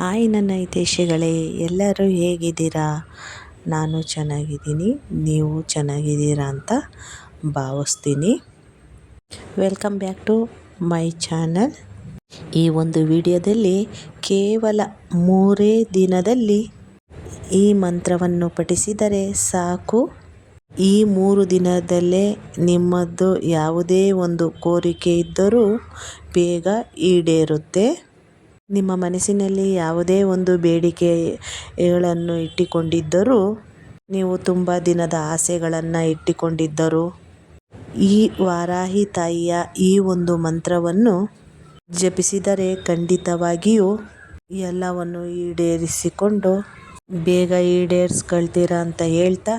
Hi ನನ್ನ ಹಿತೈಷಿಗಳೇ, ಎಲ್ಲರೂ ಹೇಗಿದ್ದೀರಾ? ನಾನು ಚೆನ್ನಾಗಿದ್ದೀನಿ, ನೀವು ಚೆನ್ನಾಗಿದ್ದೀರಾ ಅಂತ ಭಾವಿಸ್ತೀನಿ. Welcome back to my channel ಈ ಒಂದು ವಿಡಿಯೋದಲ್ಲಿ ಕೇವಲ ಮೂರೇ ದಿನದಲ್ಲಿ ಈ ಮಂತ್ರವನ್ನು ಪಠಿಸಿದರೆ ಸಾಕು. ಈ ಮೂರು ದಿನದಲ್ಲೇ ನಿಮ್ಮದು ಯಾವುದೇ ಒಂದು ಕೋರಿಕೆ ಇದ್ದರೂ ಬೇಗ ಈಡೇರುತ್ತೆ. ನಿಮ್ಮ ಮನಸ್ಸಿನಲ್ಲಿ ಯಾವುದೇ ಒಂದು ಬೇಡಿಕೆಗಳನ್ನು ಇಟ್ಟುಕೊಂಡಿದ್ದರೂ, ನೀವು ತುಂಬ ದಿನದ ಆಸೆಗಳನ್ನು ಇಟ್ಟುಕೊಂಡಿದ್ದರೂ, ಈ ವಾರಾಹಿ ತಾಯಿಯ ಈ ಒಂದು ಮಂತ್ರವನ್ನು ಜಪಿಸಿದರೆ ಖಂಡಿತವಾಗಿಯೂ ಎಲ್ಲವನ್ನು ಈಡೇರಿಸಿಕೊಂಡು ಬೇಗ ಈಡೇರಿಸ್ಕೊಳ್ತೀರ ಅಂತ ಹೇಳ್ತಾ,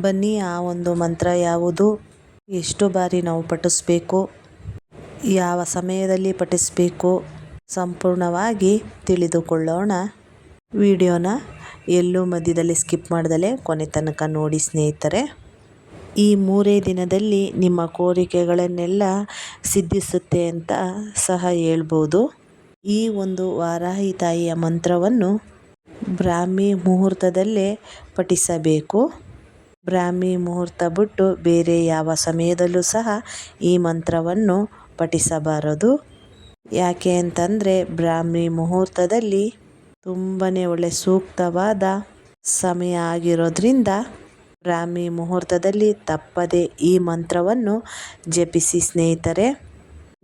ಬನ್ನಿ ಆ ಒಂದು ಮಂತ್ರ ಯಾವುದು, ಎಷ್ಟು ಬಾರಿ ನಾವು ಪಠಿಸ್ಬೇಕು, ಯಾವ ಸಮಯದಲ್ಲಿ ಪಠಿಸಬೇಕು ಸಂಪೂರ್ಣವಾಗಿ ತಿಳಿದುಕೊಳ್ಳೋಣ. ವಿಡಿಯೋನ ಎಲ್ಲೂ ಮಧ್ಯದಲ್ಲಿ ಸ್ಕಿಪ್ ಮಾಡ್ದಲೇ ಕೊನೆ ತನಕ ನೋಡಿ ಸ್ನೇಹಿತರೆ. ಈ ಮೂರೇ ದಿನದಲ್ಲಿ ನಿಮ್ಮ ಕೋರಿಕೆಗಳನ್ನೆಲ್ಲ ಸಿದ್ಧಿಸುತ್ತೆ ಅಂತ ಸಹ ಹೇಳ್ಬೋದು. ಈ ಒಂದು ವಾರಾಹಿ ತಾಯಿಯ ಮಂತ್ರವನ್ನು ಬ್ರಾಹ್ಮಿ ಮುಹೂರ್ತದಲ್ಲೇ ಪಠಿಸಬೇಕು. ಬ್ರಾಹ್ಮಿ ಮುಹೂರ್ತ ಬಿಟ್ಟು ಬೇರೆ ಯಾವ ಸಮಯದಲ್ಲೂ ಸಹ ಈ ಮಂತ್ರವನ್ನು ಪಠಿಸಬಾರದು. ಯಾಕೆ ಅಂತಂದರೆ ಬ್ರಾಹ್ಮಿ ಮುಹೂರ್ತದಲ್ಲಿ ತುಂಬಾ ಒಳ್ಳೆ ಸೂಕ್ತವಾದ ಸಮಯ ಆಗಿರೋದ್ರಿಂದ ಬ್ರಾಹ್ಮಿ ಮುಹೂರ್ತದಲ್ಲಿ ತಪ್ಪದೆ ಈ ಮಂತ್ರವನ್ನು ಜಪಿಸಿ ಸ್ನೇಹಿತರೆ,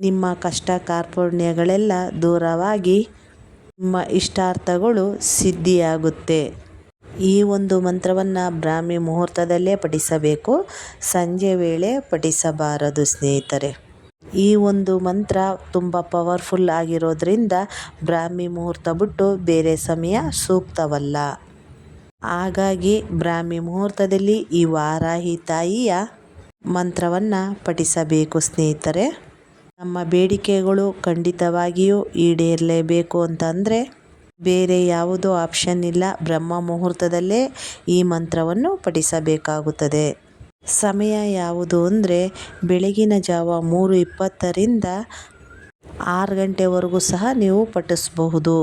ನಿಮ್ಮ ಕಷ್ಟ ಕಾರ್ಪುಣ್ಯಗಳೆಲ್ಲ ದೂರವಾಗಿ ನಿಮ್ಮ ಇಷ್ಟಾರ್ಥಗಳು ಸಿದ್ಧಿಯಾಗುತ್ತೆ. ಈ ಒಂದು ಮಂತ್ರವನ್ನು ಬ್ರಾಹ್ಮಿ ಮುಹೂರ್ತದಲ್ಲೇ ಪಠಿಸಬೇಕು. ಸಂಜೆ ವೇಳೆ ಪಠಿಸಬಾರದು ಸ್ನೇಹಿತರೆ. ಈ ಒಂದು ಮಂತ್ರ ತುಂಬ ಪವರ್ಫುಲ್ ಆಗಿರೋದ್ರಿಂದ ಬ್ರಾಹ್ಮಿ ಮುಹೂರ್ತ ಬಿಟ್ಟು ಬೇರೆ ಸಮಯ ಸೂಕ್ತವಲ್ಲ. ಹಾಗಾಗಿ ಬ್ರಾಹ್ಮಿ ಮುಹೂರ್ತದಲ್ಲಿ ಈ ವಾರಾಹಿ ತಾಯಿಯ ಮಂತ್ರವನ್ನು ಪಠಿಸಬೇಕು ಸ್ನೇಹಿತರೆ. ನಮ್ಮ ಬೇಡಿಕೆಗಳು ಖಂಡಿತವಾಗಿಯೂ ಈಡೇರಲೇಬೇಕು ಅಂತಂದರೆ ಬೇರೆ ಯಾವುದೋ ಆಪ್ಷನ್ ಇಲ್ಲ. ಬ್ರಹ್ಮ ಮುಹೂರ್ತದಲ್ಲೇ ಈ ಮಂತ್ರವನ್ನು ಪಠಿಸಬೇಕಾಗುತ್ತದೆ. ಸಮಯ ಯಾವುದು ಅಂದರೆ ಬೆಳಗಿನ ಜಾವ ಮೂರು ಇಪ್ಪತ್ತರಿಂದ ಆರು ಗಂಟೆವರೆಗೂ ಸಹ ನೀವು ಪಠಿಸಬಹುದು.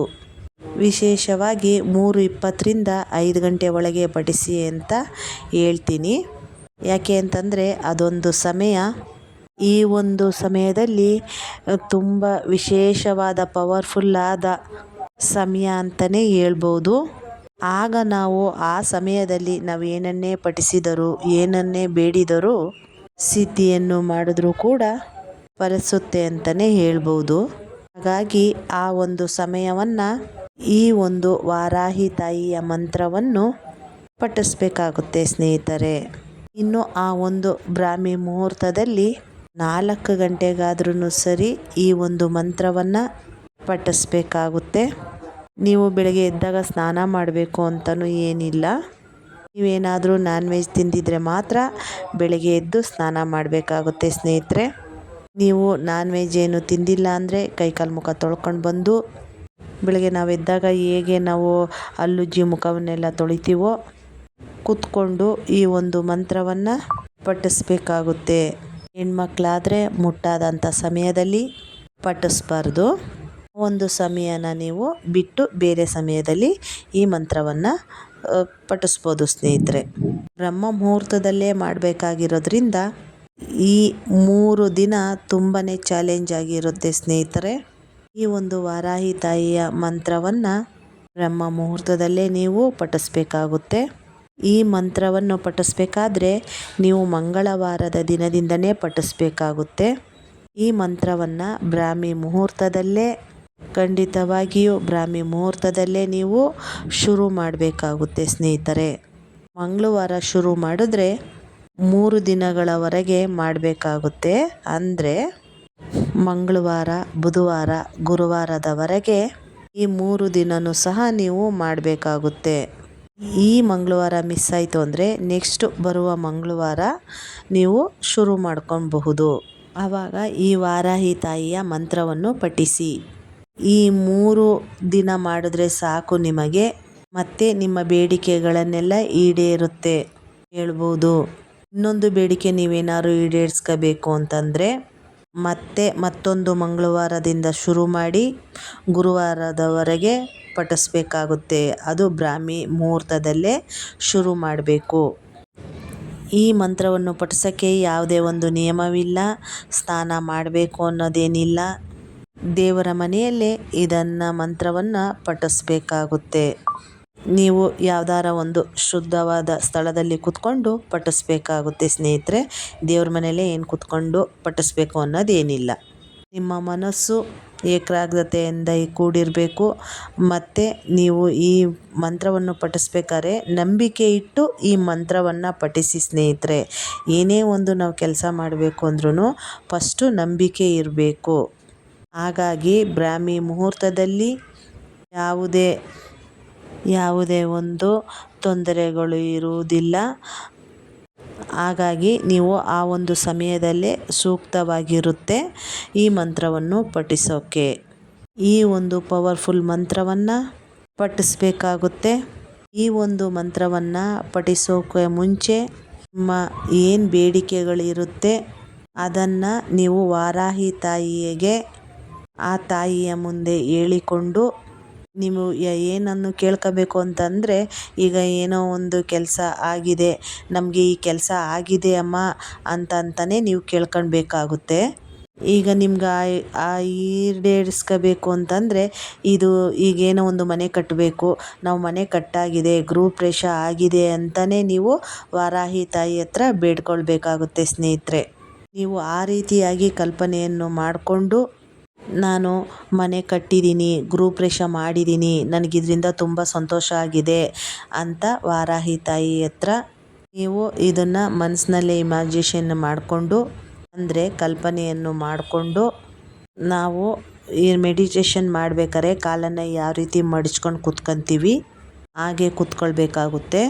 ವಿಶೇಷವಾಗಿ ಮೂರು ಇಪ್ಪತ್ತರಿಂದ ಐದು ಗಂಟೆ ಒಳಗೆ ಪಠಿಸಿ ಅಂತ ಹೇಳ್ತೀನಿ. ಯಾಕೆ ಅಂತಂದರೆ ಅದೊಂದು ಸಮಯ. ಈ ಒಂದು ಸಮಯದಲ್ಲಿ ತುಂಬ ವಿಶೇಷವಾದ ಪವರ್ಫುಲ್ಲಾದ ಸಮಯ ಅಂತಲೇ ಹೇಳ್ಬೋದು ಆಗ ನಾವು ಆ ಸಮಯದಲ್ಲಿ ನಾವು ಏನನ್ನೇ ಪಠಿಸಿದರೂ, ಏನನ್ನೇ ಬೇಡಿದರೂ ಸಿದ್ಧಿಯನ್ನು ಮಾಡಿದ್ರೂ ಕೂಡ ಫಲಿಸುತ್ತೆ ಅಂತಲೇ ಹೇಳ್ಬೋದು. ಹಾಗಾಗಿ ಆ ಒಂದು ಸಮಯವನ್ನು ಈ ಒಂದು ವಾರಾಹಿ ತಾಯಿಯ ಮಂತ್ರವನ್ನು ಪಠಿಸ್ಬೇಕಾಗುತ್ತೆ ಸ್ನೇಹಿತರೆ. ಇನ್ನು ಆ ಒಂದು ಬ್ರಾಹ್ಮಿ ಮುಹೂರ್ತದಲ್ಲಿ ನಾಲ್ಕು ಗಂಟೆಗಾದ್ರೂ ಸರಿ ಈ ಒಂದು ಮಂತ್ರವನ್ನು ಪಠಿಸ್ಬೇಕಾಗುತ್ತೆ. ನೀವು ಬೆಳಗ್ಗೆ ಎದ್ದಾಗ ಸ್ನಾನ ಮಾಡಬೇಕು ಅಂತಲೂ ಏನಿಲ್ಲ. ನೀವೇನಾದರೂ ನಾನ್ ವೆಜ್ ತಿಂದಿದ್ರೆ ಮಾತ್ರ ಬೆಳಗ್ಗೆ ಎದ್ದು ಸ್ನಾನ ಮಾಡಬೇಕಾಗುತ್ತೆ ಸ್ನೇಹಿತರೆ. ನೀವು ನಾನ್ ವೆಜ್ ಏನು ತಿಂದಿಲ್ಲ ಅಂದರೆ ಕೈಕಾಲು ಮುಖ ತೊಳ್ಕೊಂಡು ಬಂದು ಬೆಳಗ್ಗೆ ನಾವು ಎದ್ದಾಗ ಹೇಗೆ ನಾವು ಅಲ್ಲುಜ್ಜಿ ಮುಖವನ್ನೆಲ್ಲ ತೊಳಿತೀವೋ ಕೂತ್ಕೊಂಡು ಈ ಒಂದು ಮಂತ್ರವನ್ನು ಪಠಿಸ್ಬೇಕಾಗುತ್ತೆ. ಹೆಣ್ಮಕ್ಳಾದರೆ ಮುಟ್ಟಾದಂಥ ಸಮಯದಲ್ಲಿ ಪಠಿಸ್ಬಾರ್ದು. ಒಂದು ಸಮಯನ ನೀವು ಬಿಟ್ಟು ಬೇರೆ ಸಮಯದಲ್ಲಿ ಈ ಮಂತ್ರವನ್ನು ಪಠಿಸ್ಬೋದು ಸ್ನೇಹಿತರೆ. ಬ್ರಹ್ಮ ಮುಹೂರ್ತದಲ್ಲೇ ಮಾಡಬೇಕಾಗಿರೋದ್ರಿಂದ ಈ ಮೂರು ದಿನ ತುಂಬಾ ಚಾಲೆಂಜ್ ಆಗಿರುತ್ತೆ ಸ್ನೇಹಿತರೆ. ಈ ಒಂದು ವಾರಾಹಿ ತಾಯಿಯ ಮಂತ್ರವನ್ನು ಬ್ರಹ್ಮ ಮುಹೂರ್ತದಲ್ಲೇ ನೀವು ಪಠಿಸ್ಬೇಕಾಗುತ್ತೆ. ಈ ಮಂತ್ರವನ್ನು ಪಠಿಸ್ಬೇಕಾದ್ರೆ ನೀವು ಮಂಗಳವಾರದ ದಿನದಿಂದನೇ ಪಠಿಸ್ಬೇಕಾಗುತ್ತೆ. ಈ ಮಂತ್ರವನ್ನು ಬ್ರಾಹ್ಮಿ ಮುಹೂರ್ತದಲ್ಲೇ ಖಂಡಿತವಾಗಿಯೂ ಬ್ರಾಹ್ಮಿ ಮುಹೂರ್ತದಲ್ಲೇ ನೀವು ಶುರು ಮಾಡಬೇಕಾಗುತ್ತೆ, ಸ್ನೇಹಿತರೆ. ಮಂಗಳವಾರ ಶುರು ಮಾಡಿದ್ರೆ ಮೂರು ದಿನಗಳವರೆಗೆ ಮಾಡಬೇಕಾಗುತ್ತೆ. ಅಂದರೆ ಮಂಗಳವಾರ, ಬುಧವಾರ, ಗುರುವಾರದವರೆಗೆ ಈ ಮೂರು ದಿನನೂ ಸಹ ನೀವು ಮಾಡಬೇಕಾಗುತ್ತೆ. ಈ ಮಂಗಳವಾರ ಮಿಸ್ ಆಯಿತು ಅಂದರೆ ನೆಕ್ಸ್ಟ್ ಬರುವ ಮಂಗಳವಾರ ನೀವು ಶುರು ಮಾಡ್ಕೊಬಹುದು ಆವಾಗ ಈ ವಾರಾಹಿ ತಾಯಿಯ ಮಂತ್ರವನ್ನು ಪಠಿಸಿ. ಈ ಮೂರು ದಿನ ಮಾಡಿದ್ರೆ ಸಾಕು ನಿಮಗೆ. ಮತ್ತೆ ನಿಮ್ಮ ಬೇಡಿಕೆಗಳನ್ನೆಲ್ಲ ಈಡೇರುತ್ತೆ ಹೇಳ್ಬೋದು. ಇನ್ನೊಂದು ಬೇಡಿಕೆ ನೀವೇನಾದ್ರು ಈಡೇರಿಸ್ಕೋಬೇಕು ಅಂತಂದರೆ ಮತ್ತೆ ಮತ್ತೊಂದು ಮಂಗಳವಾರದಿಂದ ಶುರು ಮಾಡಿ ಗುರುವಾರದವರೆಗೆ ಪಠಿಸ್ಬೇಕಾಗುತ್ತೆ. ಅದು ಬ್ರಾಹ್ಮಿ ಮುಹೂರ್ತದಲ್ಲೇ ಶುರು ಮಾಡಬೇಕು. ಈ ಮಂತ್ರವನ್ನು ಪಠಿಸೋಕ್ಕೆ ಯಾವುದೇ ಒಂದು ನಿಯಮವಿಲ್ಲ. ಸ್ನಾನ ಮಾಡಬೇಕು ಅನ್ನೋದೇನಿಲ್ಲ. ದೇವರ ಮನೆಯಲ್ಲೇ ಇದನ್ನು ಮಂತ್ರವನ್ನು ಪಠಿಸ್ಬೇಕಾಗುತ್ತೆ. ನೀವು ಯಾವ್ದಾರ ಒಂದು ಶುದ್ಧವಾದ ಸ್ಥಳದಲ್ಲಿ ಕೂತ್ಕೊಂಡು ಪಠಿಸ್ಬೇಕಾಗುತ್ತೆ ಸ್ನೇಹಿತರೆ. ದೇವ್ರ ಮನೆಯಲ್ಲೇ ಏನು ಕೂತ್ಕೊಂಡು ಪಠಿಸ್ಬೇಕು ಅನ್ನೋದೇನಿಲ್ಲ. ನಿಮ್ಮ ಮನಸ್ಸು ಏಕಾಗ್ರತೆಯಿಂದ ಕೂಡಿರಬೇಕು. ಮತ್ತು ನೀವು ಈ ಮಂತ್ರವನ್ನು ಪಠಿಸ್ಬೇಕಾದ್ರೆ ನಂಬಿಕೆ ಇಟ್ಟು ಈ ಮಂತ್ರವನ್ನು ಪಠಿಸಿ ಸ್ನೇಹಿತರೆ. ಏನೇ ಒಂದು ನಾವು ಕೆಲಸ ಮಾಡಬೇಕು ಅಂದ್ರೂ ಫಸ್ಟು ನಂಬಿಕೆ ಇರಬೇಕು. ಹಾಗಾಗಿ ಬ್ರಾಹ್ಮಿ ಮುಹೂರ್ತದಲ್ಲಿ ಯಾವುದೇ ಯಾವುದೇ ಒಂದು ತೊಂದರೆಗಳು ಇರುವುದಿಲ್ಲ. ಹಾಗಾಗಿ ನೀವು ಆ ಒಂದು ಸಮಯದಲ್ಲೇ ಸೂಕ್ತವಾಗಿರುತ್ತೆ ಈ ಮಂತ್ರವನ್ನು ಪಠಿಸೋಕ್ಕೆ ಈ ಒಂದು ಪವರ್ಫುಲ್ ಮಂತ್ರವನ್ನು ಪಠಿಸಬೇಕಾಗುತ್ತೆ. ಈ ಒಂದು ಮಂತ್ರವನ್ನು ಪಠಿಸೋಕೆ ಮುಂಚೆ ನಿಮ್ಮ ಏನು ಬೇಡಿಕೆಗಳಿರುತ್ತೆ ಅದನ್ನು ನೀವು ವಾರಾಹಿ ತಾಯಿಗೆ ಆ ತಾಯಿಯ ಮುಂದೆ ಹೇಳಿಕೊಂಡು, ನೀವು ಏನನ್ನು ಕೇಳ್ಕೋಬೇಕು ಅಂತಂದರೆ, ಈಗ ಏನೋ ಒಂದು ಕೆಲಸ ಆಗಿದೆ. ನಮಗೆ ಈ ಕೆಲಸ ಆಗಿದೆ ಅಮ್ಮ ಅಂತಂತಲೇ ನೀವು ಕೇಳ್ಕೊಳ್ಬೇಕಾಗುತ್ತೆ. ಈಗ ನಿಮ್ಗೆ ಆ ಈಡೇರಿಸ್ಕೋಬೇಕು ಅಂತಂದರೆ, ಇದು ಈಗೇನೋ ಒಂದು ಮನೆ ಕಟ್ಟಬೇಕು ನಾವು ಮನೆ ಕಟ್ಟಾಗಿದೆ ಗೃಹಪ್ರವೇಶ ಆಗಿದೆ ಅಂತಲೇ ನೀವು ವಾರಾಹಿ ತಾಯಿ ಹತ್ರ ಬೇಡ್ಕೊಳ್ಬೇಕಾಗುತ್ತೆ ಸ್ನೇಹಿತರೆ. ನೀವು ಆ ರೀತಿಯಾಗಿ ಕಲ್ಪನೆಯನ್ನು ಮಾಡಿಕೊಂಡು ನಾನು ಮನೆ ಕಟ್ಟಿದ್ದೀನಿ ಗೃಹಪ್ರವೇಶ ಮಾಡಿದ್ದೀನಿ, ನನಗಿದ್ರಿಂದ ತುಂಬ ಸಂತೋಷ ಆಗಿದೆ ಅಂತ ವಾರಾಹಿ ತಾಯಿ ಹತ್ರ ನೀವು ಇದನ್ನು ಮನಸ್ಸಿನಲ್ಲೇ ಇಮ್ಯಾಜಿನೇಷನ್ ಮಾಡಿಕೊಂಡು, ಅಂದರೆ ಕಲ್ಪನೆಯನ್ನು ಮಾಡಿಕೊಂಡು ನಾವು ಈ ಮೆಡಿಟೇಷನ್ ಮಾಡ್ಬೇಕಾದ್ರೆ ಕಾಲನ್ನು ಯಾವ ರೀತಿ ಮಡಚ್ಕೊಂಡು ಕೂತ್ಕೊತೀವಿ, ಹಾಗೆ ಕೂತ್ಕೊಳ್ಬೇಕಾಗುತ್ತೆ.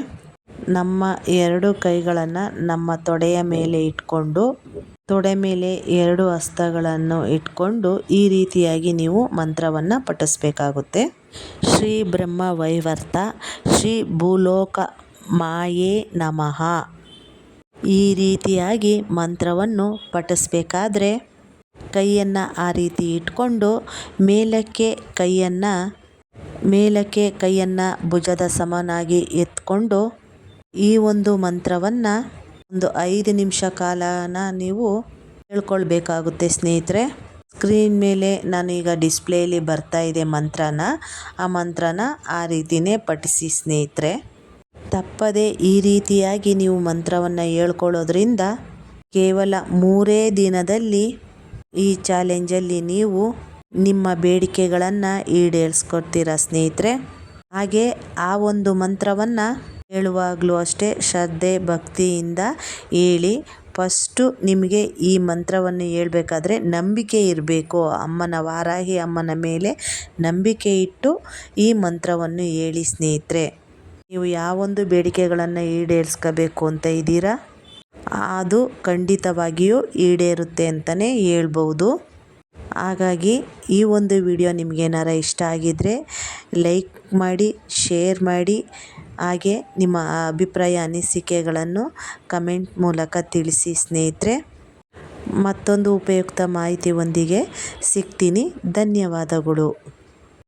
ನಮ್ಮ ಎರಡು ಕೈಗಳನ್ನು ನಮ್ಮ ತೊಡೆಯ ಮೇಲೆ ಇಟ್ಕೊಂಡು, ತೊಡೆ ಮೇಲೆ ಎರಡು ಹಸ್ತಗಳನ್ನು ಇಟ್ಕೊಂಡು ಈ ರೀತಿಯಾಗಿ ನೀವು ಮಂತ್ರವನ್ನು ಪಠಿಸಬೇಕಾಗುತ್ತೆ. ಶ್ರೀ ಬ್ರಹ್ಮ ವೈವರ್ತ, ಶ್ರೀ ಭೂಲೋಕ ಮಾಯೇ ನಮಃ. ಈ ರೀತಿಯಾಗಿ ಮಂತ್ರವನ್ನು ಪಠಿಸಬೇಕಾದ್ರೆ ಕೈಯನ್ನು ಆ ರೀತಿ ಇಟ್ಕೊಂಡು ಮೇಲಕ್ಕೆ ಕೈಯನ್ನು ಮೇಲಕ್ಕೆ ಕೈಯನ್ನು ಭುಜದ ಸಮನಾಗಿ ಎತ್ಕೊಂಡು ಈ ಒಂದು ಮಂತ್ರವನ್ನು ಒಂದು ಐದು ನಿಮಿಷ ಕಾಲನ ನೀವು ಹೇಳ್ಕೊಳ್ಬೇಕಾಗುತ್ತೆ ಸ್ನೇಹಿತರೆ. ಸ್ಕ್ರೀನ್ ಮೇಲೆ ನಾನೀಗ ಡಿಸ್ಪ್ಲೇಲಿ ಬರ್ತಾ ಇದೆ ಮಂತ್ರನ. ಆ ಮಂತ್ರನ ಆ ರೀತಿಯೇ ಪಠಿಸಿ ಸ್ನೇಹಿತರೆ. ತಪ್ಪದೆ ಈ ರೀತಿಯಾಗಿ ನೀವು ಮಂತ್ರವನ್ನು ಹೇಳ್ಕೊಳ್ಳೋದ್ರಿಂದ ಕೇವಲ ಮೂರೇ ದಿನದಲ್ಲಿ ಈ ಚಾಲೆಂಜಲ್ಲಿ ನೀವು ನಿಮ್ಮ ಬೇಡಿಕೆಗಳನ್ನು ಈಡೇರಿಸ್ಕೊಡ್ತೀರ ಸ್ನೇಹಿತರೆ. ಹಾಗೆ ಆ ಒಂದು ಮಂತ್ರವನ್ನು ಹೇಳುವಾಗಲೂ ಅಷ್ಟೇ, ಶ್ರದ್ಧೆ, ಭಕ್ತಿಯಿಂದ ಹೇಳಿ. ಫಸ್ಟು ನಿಮಗೆ ಈ ಮಂತ್ರವನ್ನು ಹೇಳಬೇಕಾದ್ರೆ ನಂಬಿಕೆ ಇರಬೇಕು. ಅಮ್ಮನ ವಾರಾಹಿ ಅಮ್ಮನ ಮೇಲೆ ನಂಬಿಕೆ ಇಟ್ಟು ಈ ಮಂತ್ರವನ್ನು ಹೇಳಿ ಸ್ನೇಹಿತರೆ. ನೀವು ಯಾವೊಂದು ಬೇಡಿಕೆಗಳನ್ನು ಈಡೇರಿಸ್ಕೋಬೇಕು ಅಂತ ಇದ್ದೀರಾ? ಅದು ಖಂಡಿತವಾಗಿಯೂ ಈಡೇರುತ್ತೆ ಅಂತಲೇ ಹೇಳ್ಬೋದು. ಹಾಗಾಗಿ ಈ ಒಂದು ವಿಡಿಯೋ ನಿಮಗೇನಾರ ಇಷ್ಟ ಆಗಿದ್ದರೆ ಲೈಕ್ ಮಾಡಿ, ಶೇರ್ ಮಾಡಿ, ಹಾಗೆ ನಿಮ್ಮ ಅಭಿಪ್ರಾಯ, ಅನಿಸಿಕೆಗಳನ್ನು ಕಮೆಂಟ್ ಮೂಲಕ ತಿಳಿಸಿ ಸ್ನೇಹಿತರೆ. ಮತ್ತೊಂದು ಉಪಯುಕ್ತ ಮಾಹಿತಿಯೊಂದಿಗೆ ಸಿಗ್ತೀನಿ. ಧನ್ಯವಾದಗಳು.